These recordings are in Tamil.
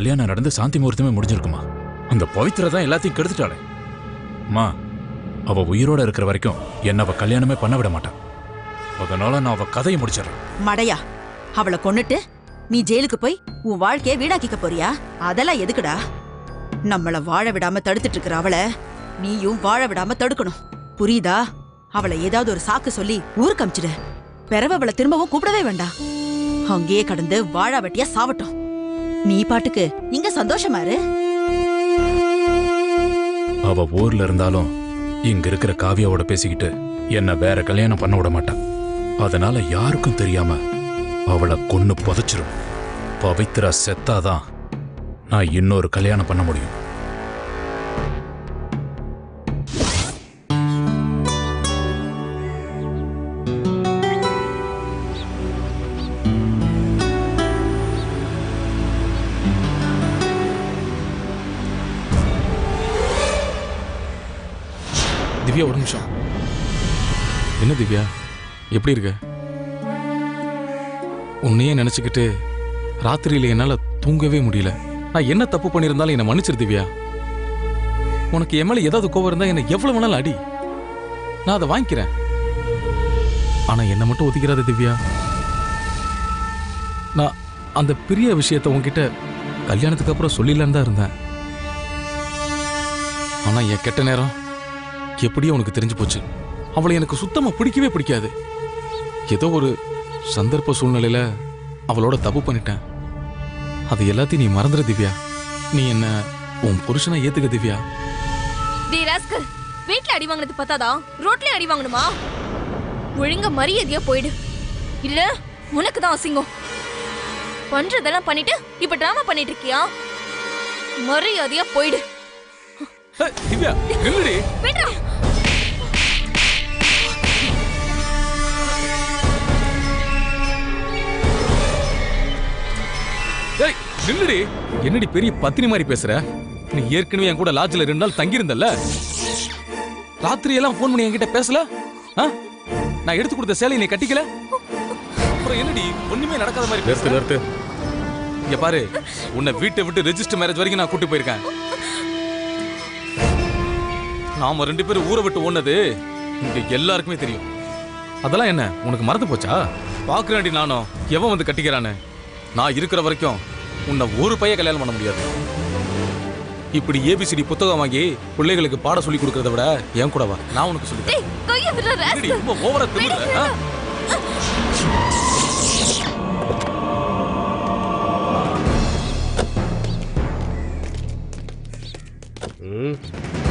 கல்யாணம் நடந்து சாந்தி முகூர்த்தமே முடிஞ்சிருக்குமா? அந்த பவித்ரா தான் எல்லாத்தையும் கெடுத்துட்டாளே. அம்மா அவ உயிரோட இருக்கிற வரைக்கும் என்ன அவ கல்யாணமே பண்ண விட மாட்டான் அதனால நான் அவ கதையை முடிச்சிடறேன். மடையா அவளை கொன்னுட்டு நீ ஜெயிலுக்கு போய் உன் வாழ்க்கைய வீணாக்கிக்க போறியா? அதெல்லாம் எதுக்குடா? நம்மள வாழ விடாம தடுத்துட்டு இருக்கிற அவளை நீயும் வாழ விடாம தடுக்கணும். புரியுதா? அவளை ஏதாவது ஒரு சாக்கு சொல்லி ஊருக்கு அமிச்சிடு. பிறவை அவளை திரும்பவும் கூப்பிடவே வேண்டாம். அங்கேயே கடந்து வாழா வெட்டியா சாவட்டும். நீ பாட்டுக்கு இங்க சந்தோஷமா இரு அவ ஊர்ல இருந்தாலும் இங்க இருக்கிற காவியாவோட பேசிக்கிட்டு என்ன வேற கல்யாணம் பண்ண விட மாட்டான் அதனால யாருக்கும் தெரியாம அவளை கொன்னு புதைச்சிரும் பவித்ரா செத்தாதான் நான் இன்னொரு கல்யாணம் பண்ண முடியும் நிமிஷம். என்ன திவ்யா? எப்படி இருக்க? உன்னையே நினச்சிக்கிட்டு ராத்திரியில என்னால் தூங்கவே முடியல. நான் என்ன தப்பு பண்ணியிருந்தாலும் என்னை மன்னிச்சிரு திவ்யா. உனக்கு என் மேலே ஏதாவது கோவம் இருந்தால் என்னை எவ்வளவு வேணாலும் அடி. நான் அதை வாங்கிக்கிறேன். ஆனால் என்னை மட்டும் ஒதுக்கிறாத திவ்யா. நான் அந்த பெரிய விஷயத்தை உன்கிட்ட கல்யாணத்துக்கு அப்புறம் சொல்லிடலான்னு தான் இருந்தேன். ஆனால் என் கெட்ட நேரம் எப்படியோ உனக்கு தெரிஞ்சு போச்சு. அவளை எனக்கு சுத்தமா பிடிக்கவே பிடிக்காது. ஏதோ ஒரு சந்தர்ப்ப சூழ்நிலையில அவளோட தப்பு பண்ணிட்டேன். அது எல்லாத்தையும் நீ மறந்துட திவ்யா. நீ என்ன உன் புருஷனை ஏத்துக்க திவ்யா? டேய் ராஸ்கல் வீட்ல அடி வாங்கினது பத்தாதா? ரோட்லயும் அடி வாங்கணுமா? ஒழுங்கா மரியாதையா போயிடு. இல்ல உனக்கு தான் அசிங்கம். பண்றதெல்லாம் பண்ணிட்டு இப்ப டிராமா பண்ணிட்டு இருக்கியா? மரியாதையா போயிடு. திவ்யா நில்லுடி நில்லுடி. என்னடி பெரிய பத்தினி மாதிரி பேசுற? நீ ஏற்கனவே என் கூட லாட்ஜ்ல ரெண்டு நாள் தங்கியிருந்தல்ல? ராத்திரி எல்லாம் ஃபோன் பண்ணி என்கிட்ட பேசல? ஆ? நான் எடுத்து கொடுத்த சேலையை நீ கட்டிக்கல? அப்புறம் என்னடி ஒண்ணுமே நடக்காத மாதிரி பேசுற? நிறுத்து இங்க பாரு உன்னை வீட்டை விட்டு ரெஜிஸ்டர் மேரேஜ் வரைக்கும் நான் கூட்டி போயிருக்கேன். நாம ரெண்டு பேரும் ஊரை விட்டு ஓடுனது இங்க எல்லாருக்குமே தெரியும். அதெல்லாம் என்ன உனக்கு மறந்து போச்சா? பாக்குறேன்டி நானும் எவன் வந்து கட்டிக்கிறான்னு? நான் இருக்கிற வரைக்கும் உன்னை ஒரு பைய கல்யாணம் பண்ண முடியாது. இப்படி ஏபிசிடி புத்தகம் வாங்கி பிள்ளைகளுக்கு பாட சொல்லி கொடுக்கறத விட என் கூட வா நான் உனக்கு சொல்லி ரொம்ப ஓவரா? ம்.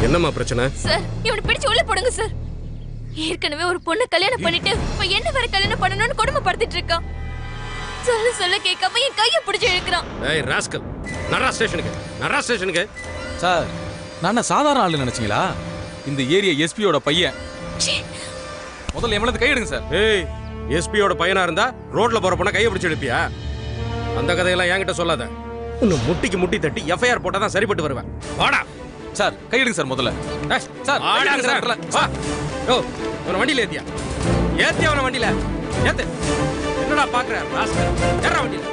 என்னம்மா பிரச்சனை? சார் இவனை பிடிச்சு உள்ள போடுங்க சார். ஏற்கனவே ஒரு பொண்ணு கல்யாணம் பண்ணிட்டு இப்ப என்ன வேற கல்யாணம் பண்ணணும்னு கொடுமைப்படுத்திட்டு இருக்கான் சொல்ல சொல்ல கேட்காம என் கைய பிடிச்சு இழுக்கிறான். ஏய் ராஸ்கல் நடரா ஸ்டேஷனுக்கு நடரா ஸ்டேஷனுக்கு. சார் நான் என்ன சாதாரண ஆளு நினைச்சீங்களா? இந்த ஏரியா எஸ்பியோட பையன். முதல்ல எவ்வளவு கை எடுங்க சார். ஏய் எஸ்பியோட பையனா இருந்தா ரோட்ல போற பொண்ண கையை பிடிச்சு எடுப்பியா அந்த கதையெல்லாம் என்கிட்ட சொல்லாத. உன்னை முட்டிக்கு முட்டி தட்டி எஃப்ஐஆர் போட்டா தான் சரிப்பட்டு வருவேன். வாடா. சார் கை எடுங்க சார் முதல்ல. சார், கையெடுங்க சார். வா. ஓ அவன வண்டியில ஏத்தியா? ஏத்தியா அவன வண்டியில? ஏத்து. பாக்குற ராஸ்கல் ஏறா வண்டியில?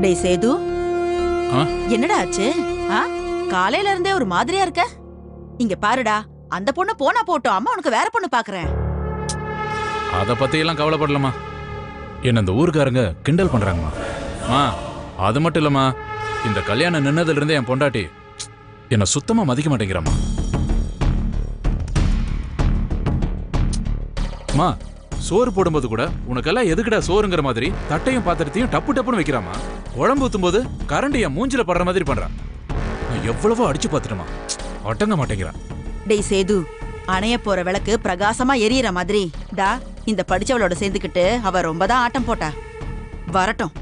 டேய் சேது. ஆ? என்னடா ஆச்சு? காலையில இருந்தே ஒரு மாதிரியா இருக்க? இங்க பாருடா அந்த பொண்ணு போனா போட்டோம். அம்மா உனக்கு வேற பொண்ணு பாக்குறேன். அத பத்தி எல்லாம் கவலைப்படலமா என்ன இந்த ஊருக்காரங்க கிண்டல் பண்றாங்கம்மா. மா அது மட்டும் இல்லம்மா. இந்த கல்யாணம் நின்னதுல இருந்தே என் பொண்டாட்டி என்ன சுத்தமா மதிக்க மாட்டேங்கிறாம்மா. அம்மா சோறு போடும்போது கூட உனக்கெல்லாம் எதுக்குடா சோறுங்கிற மாதிரி தட்டையும் பாத்திரத்தையும் டப்பு டப்புன்னு வைக்கிறாமா குழம்பு ஊத்தும்போது கரண்ட் என் மூஞ்சில படுற மாதிரி பண்றான் எவ்வளவோ அடிச்சு பார்த்துட்டேமா அடங்க மாட்டேங்கிறான். டேய் சேது அணைய போற விளக்கு பிரகாசமா எரியற மாதிரி. டா இந்த படிச்சவளோட சேர்ந்துக்கிட்டு அவ ரொம்ப தான் ஆட்டம் போட்டா. வரட்டும்.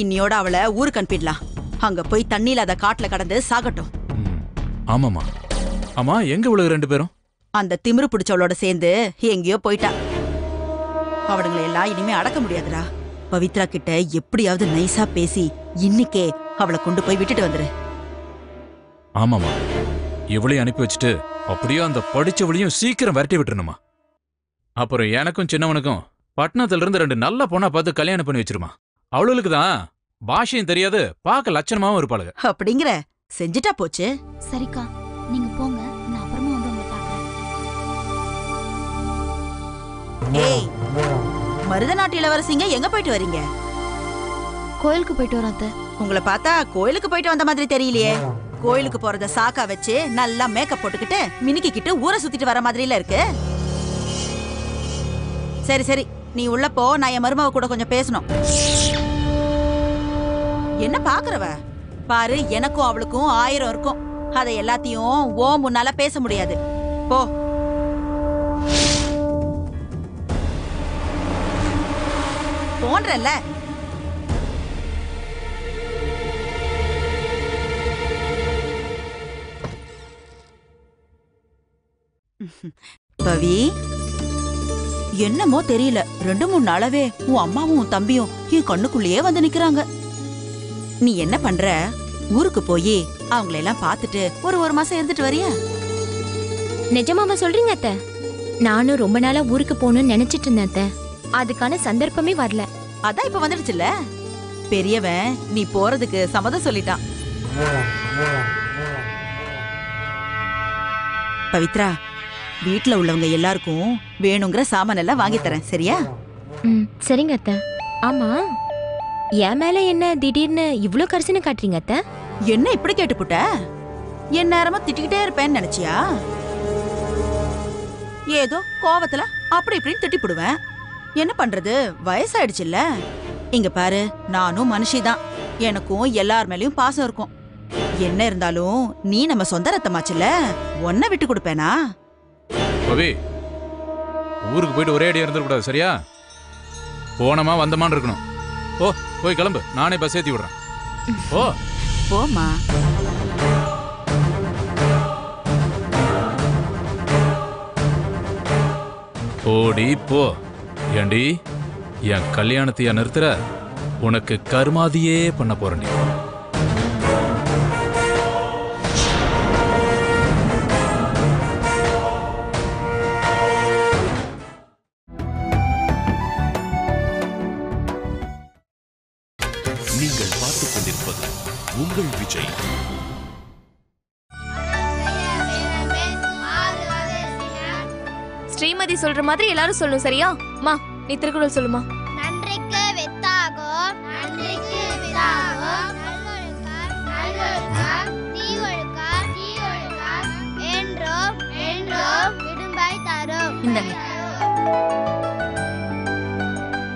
இன்னியோட அவளை ஊருக்கு அனுப்பிடலாம். அங்க போய் தண்ணியில அத காட்டுல கடந்து சாகட்டும். ம், ஆமாம்மா. ஆமா எங்க உலக ரெண்டு பேரும்? அந்த திமிரு பிடிச்சவளோட சேர்ந்து எங்கேயோ போயிட்டா. அவனுங்களை எல்லாம் இனிமே அடக்க முடியாதுடா. பவித்ரா கிட்ட எப்படியாவது நைஸா பேசி இன்னிக்கே அவளை கொண்டு போய் விட்டுட்டு வந்துரு. ஆமாம்மா. இவளையும் அனுப்பி வச்சுட்டு அப்படியே அந்த படிச்சவளையும் சீக்கிரம் விரட்டி விட்டுருணுமா அப்புறம் எனக்கும் சின்னவனுக்கும் பட்டணத்துல இருந்து ரெண்டு நல்ல பொண்ணா பார்த்து கல்யாணம் பண்ணி வச்சிருமா. அவளுக்கு தான் பாஷையும் தெரியாது பார்க்க லட்சணமாவும் இருப்பாளுங்க அப்படிங்கிற செஞ்சுட்டா போச்சு. சரிக்கா நீங்க போங்க நான் அப்புறமா வந்து உங்களை பார்க்கறேன். ஏய் மருதநாட்டு இளவரசிங்க எங்க போயிட்டு வரீங்க? கோயிலுக்கு போயிட்டு அத்தை. உங்களை பார்த்தா கோயிலுக்கு போயிட்டு வந்த மாதிரி தெரியலையே. கோயிலுக்கு போறத சாக்கா வச்சு நல்லா மேக்கப் போட்டுக்கிட்டு மினுக்கிக்கிட்டு ஊரை சுத்திட்டு வர மாதிரில இருக்கு. சரி சரி. நீ உள்ள போ. நான் என் மருமவ கூட கொஞ்சம் பேசணும். என்ன பாக்குறவ? பாரு எனக்கும் அவளுக்கும் ஆயிரம் இருக்கும். அதை எல்லாத்தையும் ஓ முன்னால பேச முடியாது. போ. போன்றல்ல பவி? என்னமோ தெரியல. ரெண்டு மூணு நாளாவே உன் அம்மாவும் உன் தம்பியும் என் கண்ணுக்குள்ளேயே வந்து நிக்கிறாங்க. நீ என்ன பண்ற? ஊருக்கு போய் அவங்கள எல்லாம் பார்த்துட்டு ஒரு ஒரு மாசம் இருந்துட்டு வரியா? நிஜமாவா சொல்றீங்க அத்தை? நானும் ரொம்ப நாளா ஊருக்கு போகணும்னு நினைச்சிட்டு இருந்தேன் அத்தை. அதுக்கான சந்தர்ப்பமே வரல. அதான் இப்ப வந்துடுச்சுல்ல? பெரியவன் நீ போறதுக்கு சம்மதம் சொல்லிட்டான். பவித்ரா வீட்ல உள்ளவங்க எல்லாருக்கும் வேணுங்கிற சாமான் எல்லாம் வாங்கி தரேன் சரியா? ம் சரிங்க அத்தை. ஆமா. என் மேல என்ன திடீர்னு இவ்ளோ கரிசனை காட்டுறீங்க அத்தை? என்ன இப்படி கேட்டுப்புட்ட? என் நேரமும் திட்டிக்கிட்டே இருப்பேன்னு நினைச்சியா? ஏதோ கோவத்துல அப்படி இப்படின்னு திட்டிப்புடுவேன். என்ன பண்றது? வயசாயிடுச்சுல்ல. இங்க பாரு நானும் மனுஷிதான். எனக்கும் எல்லார் மேலயும் பாசம் இருக்கும். என்ன இருந்தாலும் நீ நம்ம சொந்த ரத்தமாச்சுல ஒன்ன விட்டு கொடுப்பேனா? பவி ஊருக்கு போயிட்டு ஒரே அடியா இருந்துடக்கூடாது சரியா? போனமா வந்தமான்னு இருக்கணும். ஓ போய் கிளம்பு. நானே பஸ் ஏத்தி விடுறேன். ஓ போமா ஓடி போ. ஏண்டி என் கல்யாணத்தையா நிறுத்துற? உனக்கு கர்மாதியே பண்ண போறேன்டி சொல்ற மாதிரி எல்லாரும் சொல்லணும் சரியா? மா நீ திருக்குறள் சொல்லுமா. நன்றிக்கு வித்தாகும். நன்றிக்கு.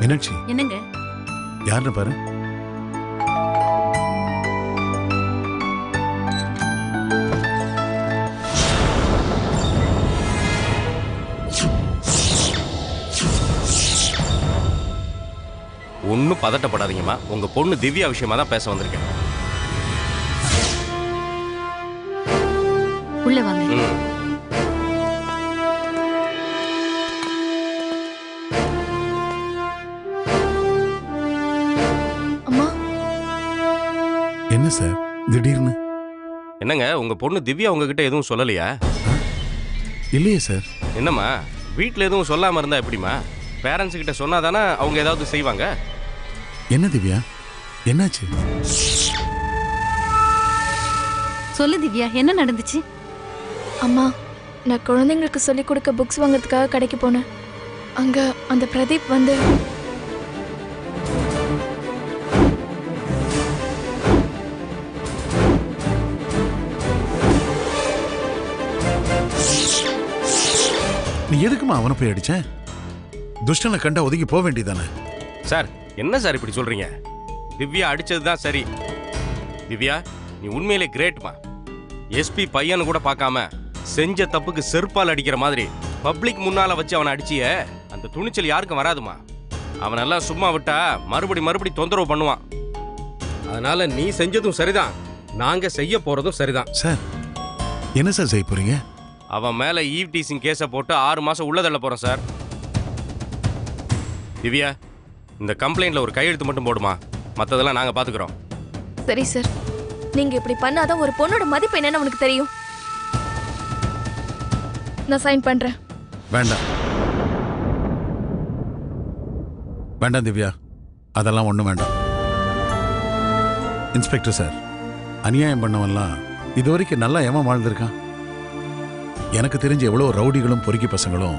மீனாட்சி என்னங்க? யாருன்னு பாரு. பதட்டப்படாதீங்கம்மா. உங்க பொண்ணு திவ்யா விஷயமா தான் பேச வந்திருக்கேன். உள்ள வாங்க. ம். அம்மா. என்ன சார்? திடீர்னு? என்னங்க உங்க பொண்ணு திவ்யா உங்ககிட்ட எதுவும் சொல்லலையா? இல்லையே சார். என்னம்மா வீட்டில் எதுவும் சொல்லாம இருந்தா எப்படிம்மா? பேரண்ட்ஸ் கிட்ட சொன்னாதானே அவங்க ஏதாவது செய்வாங்க? என்ன திவ்யா? என்னாச்சு? சொல்லு திவ்யா என்ன நடந்துச்சு? அம்மா நான் குழந்தைங்களுக்கு சொல்லி கொடுக்க புக்ஸ் வாங்குறதுக்காக கடைக்கு போனேன். அங்க அந்த பிரதீப் வந்து நீ எதுக்குமா அவனை போய் அடிச்ச? துஷ்டனை கண்டா ஒதுக்கி போக வேண்டியதானே சார் என்ன சார் இப்படி சொல்றீங்க? திவ்யா அடிச்சது தான் சரி. திவ்யா நீ உண்மையிலே கிரேட்மா எஸ்பி பையனு கூட பார்க்காம செஞ்ச தப்புக்கு செருப்பால் அடிக்கிற மாதிரி பப்ளிக் முன்னால வச்சு அவனை அடிச்சிய அந்த துணிச்சல் யாருக்கும் வராதுமா? அவனெல்லாம் சும்மா விட்டா மறுபடி மறுபடி தொந்தரவு பண்ணுவான். அதனால நீ செஞ்சதும் சரிதான். நாங்க செய்ய போறதும் சரிதான். சார் என்ன சார் செய்ய போறீங்க? அவன் மேல ஈவ் டீசிங் கேஸை போட்டு ஆறு மாசம் உள்ள தள்ள போறோம் சார். திவ்யா இந்த கம்ப்ளைண்ட்ல ஒரு கையெழுத்து மட்டும் போடுமா? மத்ததெல்லாம் நாங்க பாத்துக்கிறோம். சரி சார். நீங்க இப்படி பண்ணாதான் ஒரு பொண்ணோட மதிப்பு என்னன்னு உனக்கு தெரியும். நான் சைன் பண்றேன். வேண்டாம். வேண்டாம் திவ்யா. அதெல்லாம் ஒன்றும் வேண்டாம். இன்ஸ்பெக்டர் சார் அநியாயம் பண்ணவன்லாம் இது வரைக்கும் நல்லா ஏமா வாழ்ந்திருக்கான். எனக்கு தெரிஞ்ச எவ்வளோ ரவுடிகளும் பொறுக்கி பசங்களும்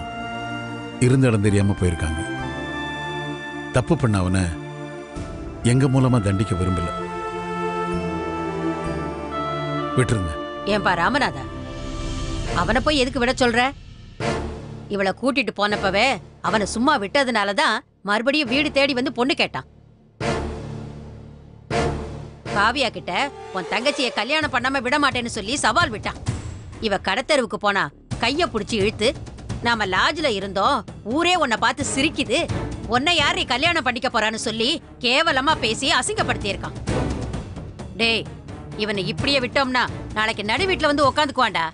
இருந்த இடம் தெரியாம போயிருக்காங்க. தப்பு பண்ண அவனை எங்க மூலமா தண்டிக்க விரும்பல. விட்டுருங்க. ஏன்பா ராமநாதா? அவனை போய் எதுக்கு விட சொல்ற? இவளை கூட்டிட்டு போனப்பவே அவனை சும்மா விட்டதுனால தான் மறுபடியும் வீடு தேடி வந்து பொண்ணு கேட்டான். காவியா கிட்ட உன் தங்கச்சியை கல்யாணம் பண்ணாம விட மாட்டேன்னு சொல்லி சவால் விட்டான். இவ கடத்தெருவுக்கு போனா கைய புடிச்சு இழுத்து நாம லாட்ஜ்ல இருந்தோம் ஊரே உன்னை பார்த்து சிரிக்குது. உன்னை யாரு கல்யாணம் பண்ணிக்க போறான்னு சொல்லி கேவலமா பேசி அசிங்கப்படுத்தி இருக்கான் டேய் இவனை இப்படியே விட்டோம்னா நாளைக்கு நடு வீட்டுல வந்து உக்காந்துக்குவான்டா.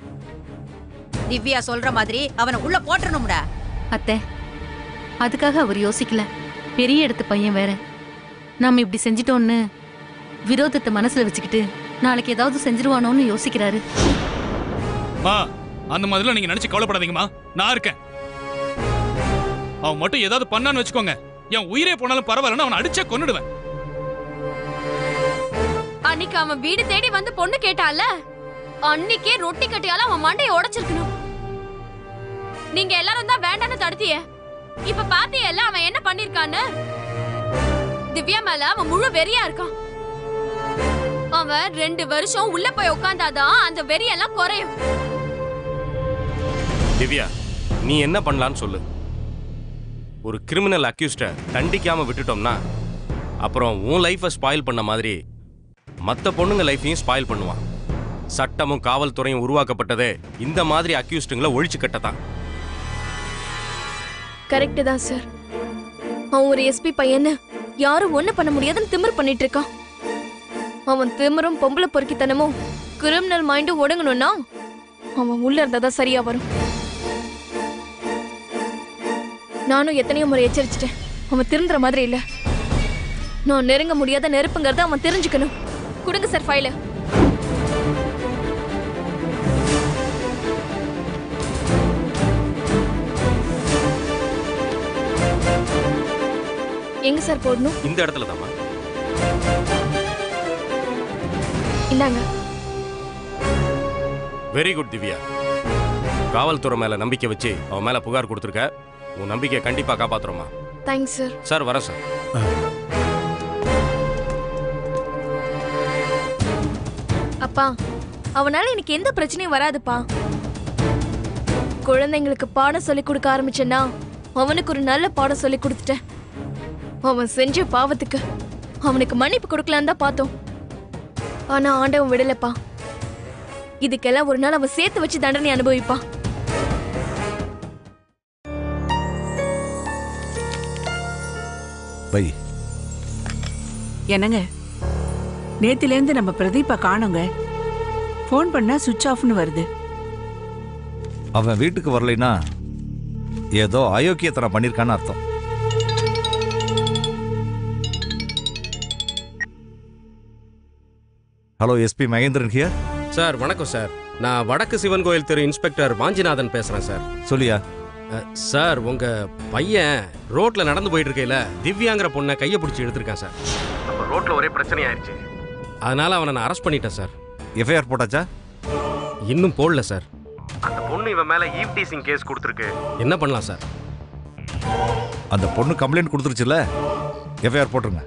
திவ்யா சொல்ற மாதிரி அவனை உள்ள போட்டுறணும்டா. அத்தை அதுக்காக அவர் யோசிக்கல. பெரிய இடத்து பையன் வேற. நாம இப்படி செஞ்சிட்டோன்னு விரோதத்தை மனசுல வச்சுக்கிட்டு நாளைக்கு ஏதாவது செஞ்சிருவானோன்னு யோசிக்கிறாரு. அந்த மாதிரிலாம் நீங்க நினைச்சு கவலைப்படாதீங்கம்மா. நான் இருக்கேன். அவன் மட்டும் ஏதாவது பண்ணான்னு வச்சுக்கோங்க. என் உயிரே போனாலும் பரவாயில்லன்னு அவனை அடிச்சே கொன்னுடுவேன். அன்னைக்கு அவன் வீடு தேடி வந்து பொண்ணு கேட்டால அன்னைக்கே ரொட்டி கட்டியால அவன் மண்டைய உடைச்சிருக்கணும். நீங்க எல்லாரும் தான் வேண்டான்னு தடுத்தியே. இப்ப பாத்தியல்ல அவன் என்ன பண்ணிருக்கான்னு? திவ்யா மேல அவன் முழு வெறியா இருக்கான். அவன் ரெண்டு வருஷம் உள்ள போய் உட்காந்தாதான் அந்த வெறியெல்லாம் குறையும். திவ்யா நீ என்ன பண்ணலான்னு சொல்லு. ஒரு கிரிமினல் அக்யூஸ்டை தண்டிக்காம விட்டுட்டோம்னா அப்புறம் உன் லைஃபை ஸ்பாயில் பண்ண மாதிரி மற்ற பொண்ணுங்க லைஃபையும் ஸ்பாயில் பண்ணுவான். சட்டமும் காவல்துறையும் உருவாக்கப்பட்டதே இந்த மாதிரி அக்யூஸ்டுங்களை ஒழிச்சு கட்டத்தான். கரெக்டு தான் சார் அவன் ஒரு எஸ்பி பையன்னு யாரும் ஒன்றும் பண்ண முடியாதுன்னு திமிர் பண்ணிட்டு இருக்கான். அவன் திமிரும் பொம்பளை பொறுக்கித்தனமும் கிரிமினல் மைண்டும் ஒடுங்கணும்னா அவன் உள்ள இருந்தாதான் சரியா வரும். நானும் எத்தனையோ முறை எச்சரிச்சிட்டேன். அவன் திருந்துற மாதிரி இல்ல. நான் நெருங்க முடியாத நெருப்புங்கிறத அவன் தெரிஞ்சுக்கணும். கொடுங்க சார் ஃபைல எங்க சார் போடணும்? இந்த இடத்துல தாம்மா இந்தாங்க. வெரி குட் திவ்யா காவல்துறை மேல நம்பிக்கை வச்சு அவன் மேல புகார் கொடுத்துருக்க. உன் நம்பிக்கையை கண்டிப்பா காப்பாத்துறோமா தேங்க்ஸ் சார் சார் வரேன் சார் அப்பா அவனால எனக்கு எந்த பிரச்சனையும் வராதுப்பா. குழந்தைங்களுக்கு பாடம் சொல்லி கொடுக்க ஆரம்பிச்சேன்னா அவனுக்கு ஒரு நல்ல பாடம் சொல்லி கொடுத்துட்டேன். அவன் செஞ்ச பாவத்துக்கு அவனுக்கு மன்னிப்பு கொடுக்கலான்னு தான் பார்த்தோம். ஆனா ஆண்டவன் விடலப்பா. இதுக்கெல்லாம் ஒரு நாள் அவன் சேர்த்து வச்சு தண்டனை அனுபவிப்பான். வை என்னங்க? நேத்திலேருந்து நம்ம பிரதீப்பை காணோங்க. ஃபோன் பண்ணா சுவிட்ச் ஆஃப்னு வருது. அவன் வீட்டுக்கு வரலைன்னா ஏதோ அயோக்கியத்தனம் பண்ணியிருக்கான்னு அர்த்தம். Hello SP Mahendran here sir வணக்கம் சார். நான் வடக்கு சிவன் கோயில் திரு இன்ஸ்பெக்டர் வாஞ்சிநாதன் பேசுறேன் சார். சொல்லியா? சார் உங்க பையன் ரோட்ல நடந்து போயிட்டு இருக்கையில திவ்யாங்கிற பொண்ணை கையை பிடிச்சி எடுத்திருக்கான் சார். அப்ப ரோட்ல ஒரே பிரச்சனை ஆயிடுச்சு அதனால அவனை நான் அரெஸ்ட் பண்ணிட்டேன் சார். எஃப்ஐஆர் போட்டாச்சா? இன்னும் போடல சார். அந்த பொண்ணு இவன் மேல ஈவ் டீசிங் கேஸ் கொடுத்துருக்கு. என்ன பண்ணலாம் சார்? அந்த பொண்ணு கம்ப்ளைண்ட் கொடுத்துருச்சுல்ல எஃப்ஐஆர் போட்டுருங்க.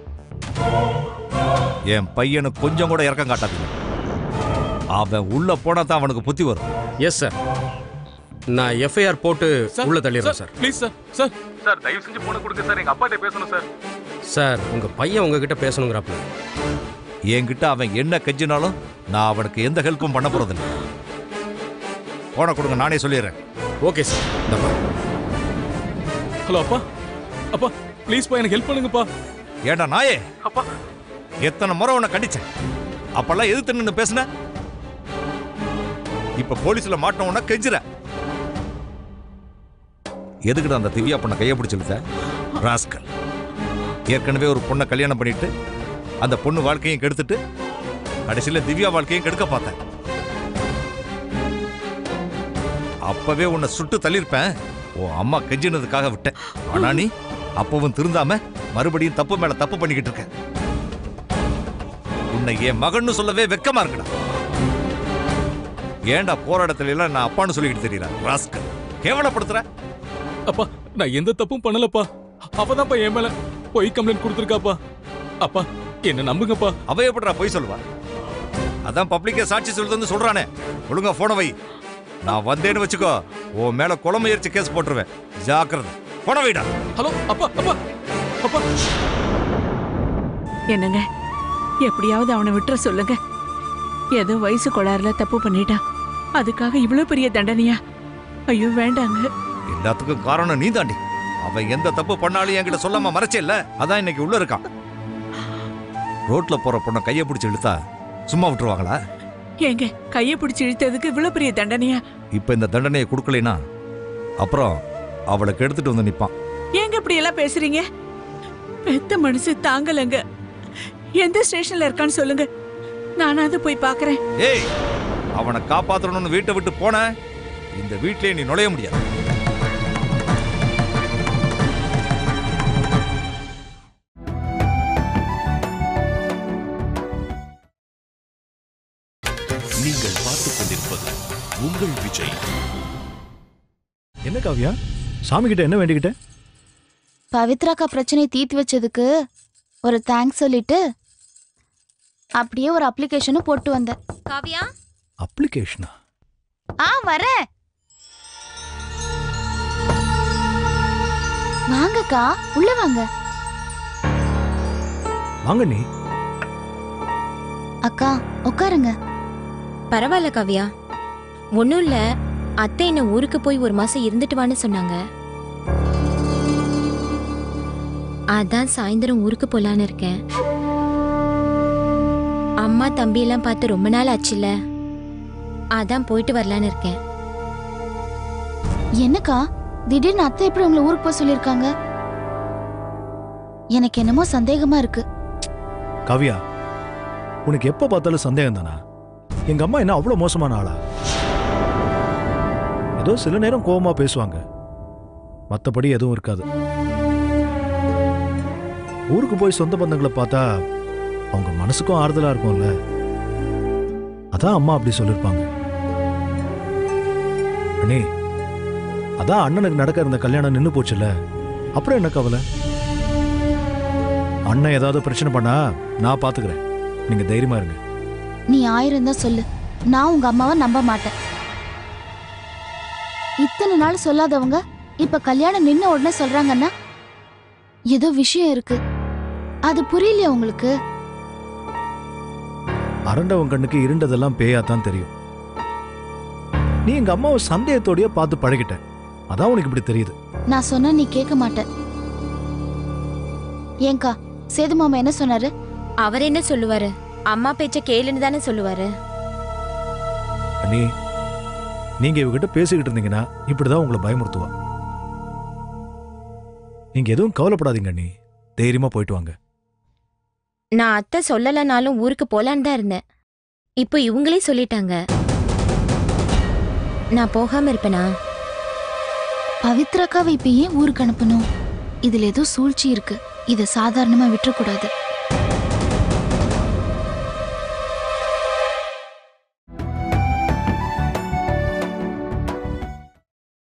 என் பையனு கொஞ்சம் கூட இறக்கம் காட்டாதீங்க. அவன் உள்ள போனா தான் அவனுக்கு புத்தி வரும். எஸ் சார் நான் எஃப்ஐஆர் போட்டு உள்ள தள்ளிடுறேன் sir please sir sir sir தயவு செஞ்சு போன கொடுங்க சார் எங்க அப்பாட்ட பேசணும் சார் சார் உங்க பையன் உங்ககிட்ட பேசணுங்கிறாப்ல என்கிட்ட அவன் என்ன கெஞ்சினாலும் நான் அவனுக்கு எந்த ஹெல்ப்பும் பண்ண போறதில்லை. போன கொடுங்க நானே சொல்லிடுறேன். ஓகே சார் இந்தப்பா ஹலோ அப்பா. அப்பா ப்ளீஸ்ப்பா எனக்கு ஹெல்ப் பண்ணுங்கப்பா. ஏண்டா நாயே? அப்பா. எத்தனை முறை உன்னை கண்டிச்சேன்? அப்பெல்லாம் எதிர்த்து நின்று பேசுன? இப்ப போலீஸ்ல மாட்டின உடனே கெஞ்சுற. எதுக்குடா அந்த திவ்யா பொண்ணை கையை பிடிச்சிருந்த ராஸ்கல். ஏற்கனவே ஒரு பொண்ணை கல்யாணம் பண்ணிட்டு அந்த பொண்ணு வாழ்க்கையும் கெடுத்துட்டு கடைசியில திவ்யா வாழ்க்கையும் கெடுக்க பார்த்தேன் அப்பவே உன்னை சுட்டு தள்ளியிருப்பேன். உன் அம்மா கெஞ்சினதுக்காக விட்டேன். ஆனா நீ அப்பவும் திருந்தாம மறுபடியும் தப்பு மேல தப்பு பண்ணிக்கிட்டு இருக்க. உன்னை என் மகன்னு சொல்லவே வெக்கமா இருக்கணும் ஏன்டா போராட்டத்துல எல்லாம் நான் அப்பான்னு சொல்லிக்கிட்டு தெரியல ராஸ்கல்? கேவலப்படுத்துற? அப்பா நான் எந்த தப்பும் பண்ணலப்பா. அவதான்ப்பா என் மேல பொய் கம்ப்ளைண்ட் கொடுத்துருக்காப்பா. அப்பா என்ன நம்புங்கப்பா. அவ எப்படிடா போய் சொல்லுவா? அதான் பப்ளிக்கே சாட்சி சொல்லுதுன்னு சொல்றானே. ஒழுங்கா போன வை. நான் வந்தேன்னு வச்சுக்கோ உன் மேல கொலை முயற்சி கேஸ் போட்டுருவேன். ஜாக்கிரதை. போன வைடா. ஹலோ அப்பா அப்பா அப்பா. என்னங்க? எப்படியாவது அவனை விட்டுற சொல்லுங்க. ஏதோ வயசு கோளாறுல தப்பு பண்ணிட்டான் அதுக்காக இவ்வளவு பெரிய தண்டனையா? ஐயோ வேண்டாங்க. எல்லாத்துக்கும் காரணம் நீ தாண்டி அவன் எந்த தப்பு பண்ணாலும் என்கிட்ட சொல்லாம மறைச்சே இல்ல அதான் இன்னைக்கு உள்ள இருக்கான். ரோட்ல போற பொண்ணை கையை பிடிச்சு இழுத்தா சும்மா விட்டுருவாங்களா? ஏங்க கையை பிடிச்சு இழுத்ததுக்கு இவ்வளவு பெரிய தண்டனையா? இப்ப இந்த தண்டனையை கொடுக்கலைனா அப்புறம் அவளை கெடுத்துட்டு வந்து நிப்பான். ஏங்க இப்படி எல்லாம் பேசுறீங்க? பெத்த மனசு தாங்கலங்க. எந்த ஸ்டேஷன்ல இருக்கான்னு சொல்லுங்க. நானாவது போய் பார்க்கறேன் ஏய் அவனை காப்பாத்தணும்னு வீட்டை விட்டு போன இந்த வீட்டிலே நீ நுழைய முடியாது. காவியா? சாமி கிட்ட என்ன வேண்டிக்கிட்ட? பவித்ராக்கா பிரச்சனையை தீர்த்து வச்சதுக்கு ஒரு தேங்க்ஸ் சொல்லிட்டு அப்படியே ஒரு அப்ளிகேஷனும் போட்டு வந்தேன். காவியா? அப்ளிகேஷனா ஆ வரேன். வாங்கக்கா உள்ள வாங்க. வாங்க நீ. அக்கா உட்காருங்க. பரவாயில்ல காவியா. ஒன்றும் இல்லை. அத்தை என்ன ஊருக்கு போய் ஒரு மாசம் இருந்துட்டு வான்னு சொன்னாங்க. அதான் சாயந்தரம் ஊருக்கு போலான்னு இருக்கேன். அம்மா தம்பி எல்லாம் பார்த்து ரொம்ப நாள் ஆச்சுல்ல? அதான் போயிட்டு வரலான்னு இருக்கேன். என்னக்கா? திடீர்னு அத்தை எப்படி உங்களை ஊருக்கு போக சொல்லியிருக்காங்க? எனக்கு என்னமோ சந்தேகமா இருக்கு. காவியா உனக்கு எப்ப பார்த்தாலும் சந்தேகம் தானா எங்க அம்மா என்ன அவ்வளவு மோசமான ஆளா? ஏதோ சில நேரம் கோபமா பேசுவாங்க. மத்தபடி எதுவும் இருக்காது. ஊருக்கு போய் சொந்த பந்தங்களை பார்த்தா அவங்க மனசுக்கும் ஆறுதலா இருக்கும்ல. அதான் அம்மா அப்படி சொல்லிருப்பாங்க. அண்ணே அதான் அண்ணனுக்கு நடக்க இருந்த கல்யாணம் நின்னு போச்சுல அப்புறம் என்ன கவலை? அண்ணன் ஏதாவது பிரச்சனை பண்ணா நான் பாத்துக்கிறேன். நீங்க தைரியமா இருங்க. நீ ஆயிரம் தான் சொல்லு. நான் உங்க அம்மாவை நம்ப மாட்டேன். இத்தனை நாள் சொல்லாதவங்க இப்ப கல்யாணம் நின்ன உடனே சொல்றாங்கன்னா? ஏதோ விஷயம் இருக்கு. அது புரியலையா உங்களுக்கு? அரண்டவன் கண்ணுக்கு இருண்டதெல்லாம் பேயா தான் தெரியும். நீ எங்க அம்மாவை சந்தேகத்தோடயே பார்த்து பழகிட்ட. அதான் உனக்கு இப்படி தெரியுது. நான் சொன்னா நீ கேட்க மாட்ட. ஏங்கா சேது மாமா என்ன சொன்னாரு? அவர் என்ன சொல்லுவாரு? அம்மா பேச்ச கேளுன்னு தானே சொல்லுவாரு? அண்ணி நீங்க இவகிட்ட பேசிக்கிட்டு இருந்தீங்கன்னா இப்படிதான் உங்களை பயமுறுத்துவா நீங்க எதுவும் கவலைப்படாதீங்க அண்ணி. தைரியமா போயிட்டு வாங்க. நான் அத்தை சொல்லலைனாலும் ஊருக்கு போலான்னு தான் இருந்தேன். இப்போ இவங்களே சொல்லிட்டாங்க. நான் போகாம இருப்பேனா? பவித்ராக்காவை இப்ப ஏன் ஊருக்கு அனுப்பணும்? இதுல ஏதோ சூழ்ச்சி இருக்கு. இத சாதாரணமா விட்டுறக்கூடாது.